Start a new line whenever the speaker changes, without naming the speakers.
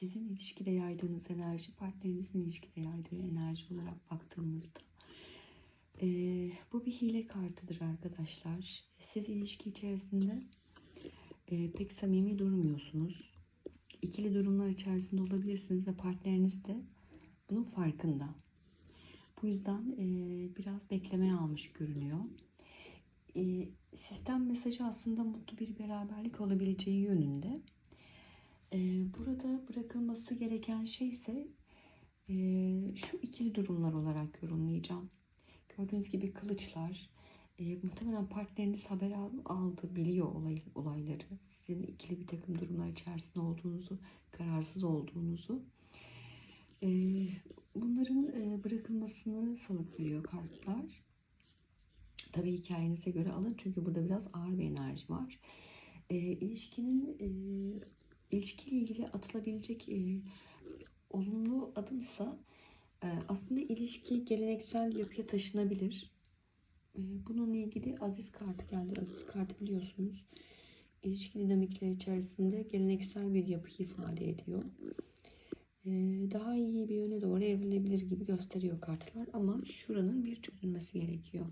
sizin ilişkide yaydığınız enerji, partnerinizin ilişkide yaydığı enerji olarak baktığımızda eee, bu bir hile kartıdır arkadaşlar. Siz ilişki içerisinde eee, pek samimi durmuyorsunuz. İkili durumlar içerisinde olabilirsiniz ve partneriniz de bunun farkında. Bu yüzden eee, biraz beklemeye almış görünüyor. Eee, sistem mesajı aslında mutlu bir beraberlik olabileceği yönünde. Eee, burada bırakılması gereken şey ise eee, şu ikili durumlar olarak yorumlayacağım. Gördüğünüz gibi kılıçlar. eee, muhtemelen partneriniz haber al- aldı, biliyor olay, olayları. Sizin ikili bir takım durumlar içerisinde olduğunuzu, kararsız olduğunuzu. Eee, bunların bırakılmasını salık veriyor kartlar. Tabii hikayenize göre alın çünkü burada biraz ağır bir enerji var. Eee ilişkinin ilişkiyle ilgili atılabilecek eee, olumlu adımsa eee, aslında ilişki geleneksel yapıya taşınabilir. Eee, bununla ilgili Aziz kartı geldi. Aziz kartı biliyorsunuz. İlişki dinamikleri içerisinde geleneksel bir yapıyı ifade ediyor. Eee, daha iyi bir yöne doğru evrilebilir gibi gösteriyor kartlar ama şuranın bir çözülmesi gerekiyor.